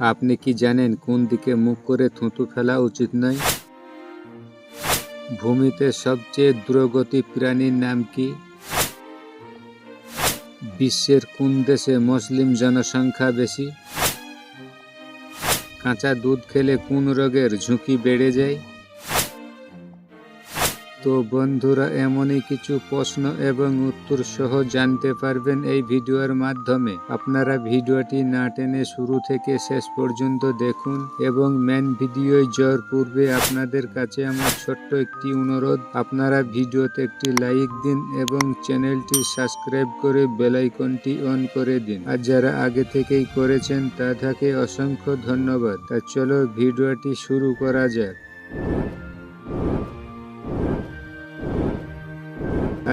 আপনি কি জানেন কোন দিকে মুখ করে থুতু ফেলা উচিত নয়? ভূমিতে সবচেয়ে দ্রুতগতি প্রাণীর নাম কি? বিশ্বের কোন দেশে মুসলিম জনসংখ্যা বেশি? কাঁচা দুধ খেলে কোন রোগের ঝুঁকি বেড়ে যায়? তো বন্ধুরা, এমনই কিছু প্রশ্ন এবং উত্তর সহ জানতে পারবেন এই ভিডিওর মাধ্যমে। আপনারা ভিডিওটি না টেনে শুরু থেকে শেষ পর্যন্ত দেখুন এবং মেন ভিডিওয় যাওয়ার পূর্বে আপনাদের কাছে আমার ছোট্ট একটি অনুরোধ। আপনারা ভিডিওতে একটি লাইক দিন এবং চ্যানেলটি সাবস্ক্রাইব করে বেল আইকনটি অন করে দিন। আর যারা আগে থেকেই করেছেন, তাদেরকে অসংখ্য ধন্যবাদ। তা চলো ভিডিওটি শুরু করা যাক।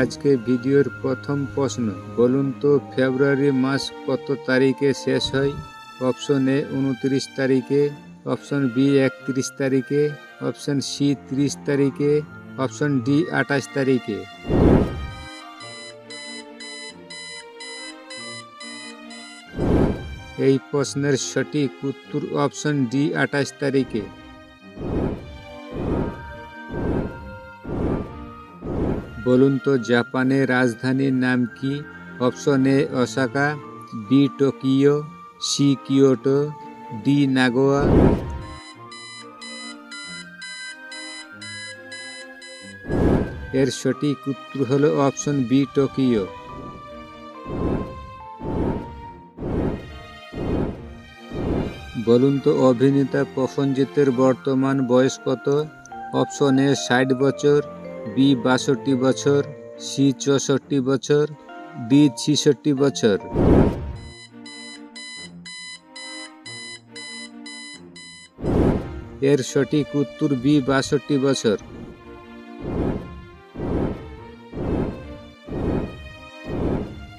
আজকে ভিডিওর প্রথম প্রশ্ন, বলুন তো ফেব্রুয়ারি মাস কত তারিখে শেষ হয়? অপশন এ উনত্রিশ তারিখে, অপশন বি একত্রিশ তারিখে, অপশন সি ত্রিশ তারিখে, অপশন ডি আঠাশ তারিখে। এই প্রশ্নের সঠিক উত্তর অপশন ডি আঠাশ তারিখে। বলুন তো, জাপানের রাজধানীর নাম কি? Option A Osaka B, Tokyo, C, Kyoto, D, Nagoya. এর সঠিক উত্তর হলো অপশন বি, টোকিও। বলুন তো, অভিনেতা প্রসঞ্জিতের বর্তমান বয়স কত? অপশন এ, ষাট বছর। বি বাষট্টি বছর, সি চৌষট্টি বছর, ডি ছিষট্টি বছর। এর সঠিক উত্তর বি বাষট্টি বছর।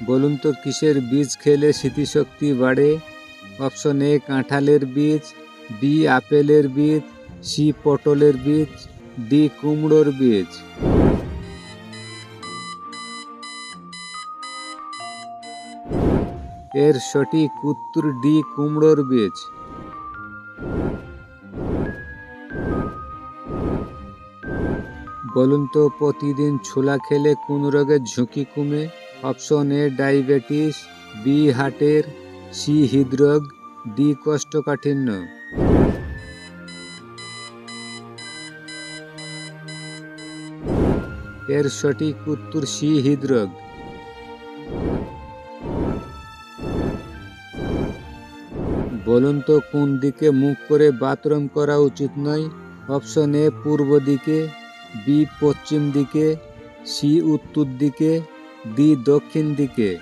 বলুন তো, কিসের বীজ খেলে স্মৃতিশক্তি বাড়ে? অপশন এ, কাঁঠালের বীজ, বি, আপেলের বীজ, সি, পটলের বীজ। ডি কুমড়োর বীজ। এর সঠিক উত্তর ডি কুমড়োর বীজ। বলুন তো, প্রতিদিন ছোলা খেলে কোন রোগের ঝুঁকি কমে? অপশন এ, ডায়াবেটিস, বি, হার্টের, সি, হৃদরোগ, ডি, কোষ্ঠকাঠিন্য। এর সঠিক উত্তর সি, হৃদরোগ। বলুন তো, কোন দিকে মুখ করে বাথরুম করা উচিত নয়? অপশন এ, পূর্ব দিকে, বি, পশ্চিম দিকে, সি, উত্তর দিকে, ডি, দক্ষিণ দিকে।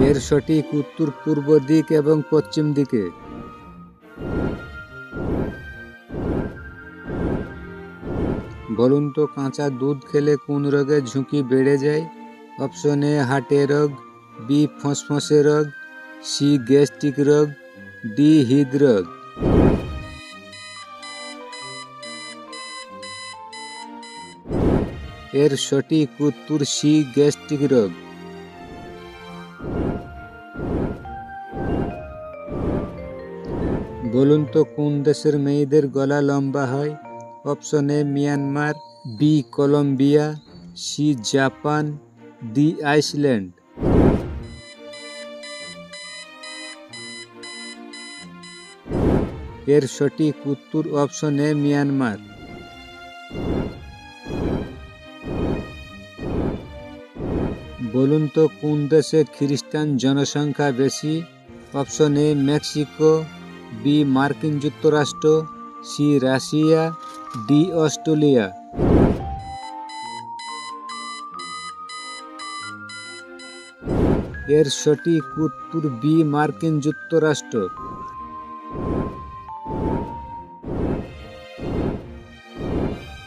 এর সঠিক উত্তর পূর্ব দিক এবং পশ্চিম দিকে। বলুন তো, কাঁচা দুধ খেলে কোন রোগের ঝুঁকি বেড়ে যায়? অপশন এ, হার্টের রোগ, বি ফসফসে রোগ, সি, গ্যাস্ট্রিক রোগ, ডি হৃদরোগ এর সঠিক উত্তর সি, গ্যাস্ট্রিক রোগ। বলুন তো, কোন দেশের মেয়েদের গলা লম্বা হয়? Option A Myanmar, B Colombia, C Japan, D Iceland. এর সঠিক উত্তর অপশন এ মিয়ানমার। বলুন তো, কোন দেশে খ্রিস্টান জনসংখ্যা বেশি? অপশন এ মেক্সিকো, বি মার্কিন যুক্তরাষ্ট্র সি রাশিয়া, ডি অস্ট্রেলিয়া এর সঠিক উত্তর বি মার্কিন যুক্তরাষ্ট্র।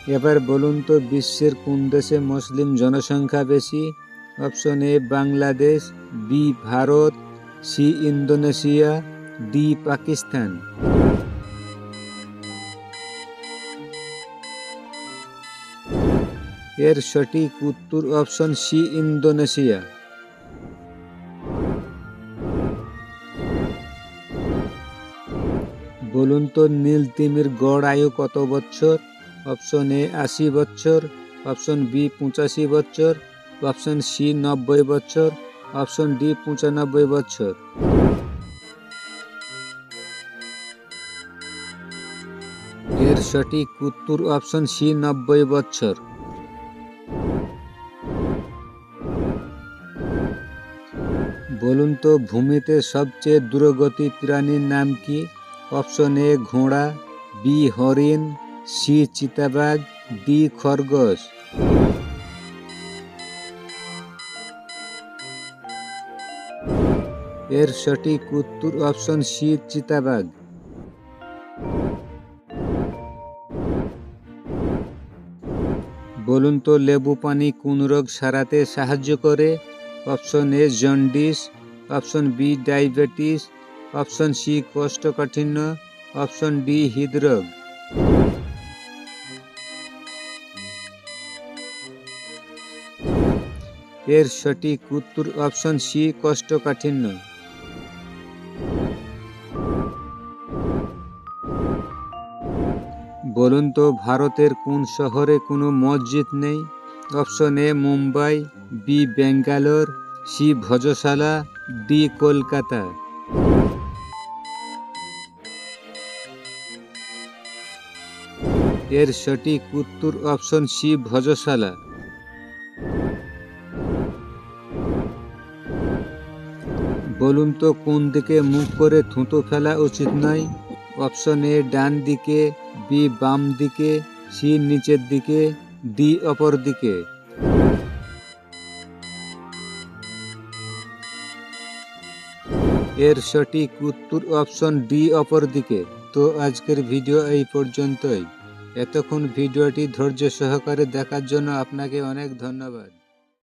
এবার বলুন তো, বিশ্বের কোন দেশে মুসলিম জনসংখ্যা বেশি? Option A, Bangladesh, B, Bharat, C, Indonesia, D, Pakistan. এর সঠিক উত্তর অপশন সি ইন্দোনেশিয়া। বলুন তো, নীল তিমির গড় আয়ু কত বছর অপশন এ আশি বছর অপশন বি পঁচাশি বছর অপশন সি নব্বই বছর অপশন ডি পঁচানব্বই বছর এর সঠিক উত্তর অপশন সি নব্বই বছর বলুন তো, ভূমিতে সবচেয়ে দ্রুতগতি প্রাণীর নাম কি? অপশন এ, ঘোড়া, বি, হরিণ, সি, চিতাবাঘ, ডি, খরগোশ। এর সঠিক উত্তর অপশন সি, চিতাবাঘ। বলুন তো, লেবু পানি কোন রোগ সারাতে সাহায্য করে? Option A jaundice, option B diabetes, option C কোষ্ঠকাঠিন্য, অপশন ডি হৃদরোগ। এর সঠিক উত্তর অপশন সি কোষ্ঠকাঠিন্য। বলুন তো, ভারতের কোন শহরে কোনো মসজিদ নেই? Option A Mumbai B Bangalore C Bhojshala, D Kolkata. এর সঠিক উত্তর অপশন সি ভজশালা। বলুন তো কোন দিকে মুখ করে থুঁতো ফেলা উচিত নয়? অপশন এ ডান দিকে, বি বাম দিকে, সি নিচের দিকে, ডি অপর দিকে। এর সঠিক উত্তর অপশন ডি অপর দিকে তো আজকের ভিডিও এই পর্যন্তই। এতক্ষণ ভিডিওটি ধৈর্য সহকারে দেখার জন্য আপনাকে অনেক ধন্যবাদ।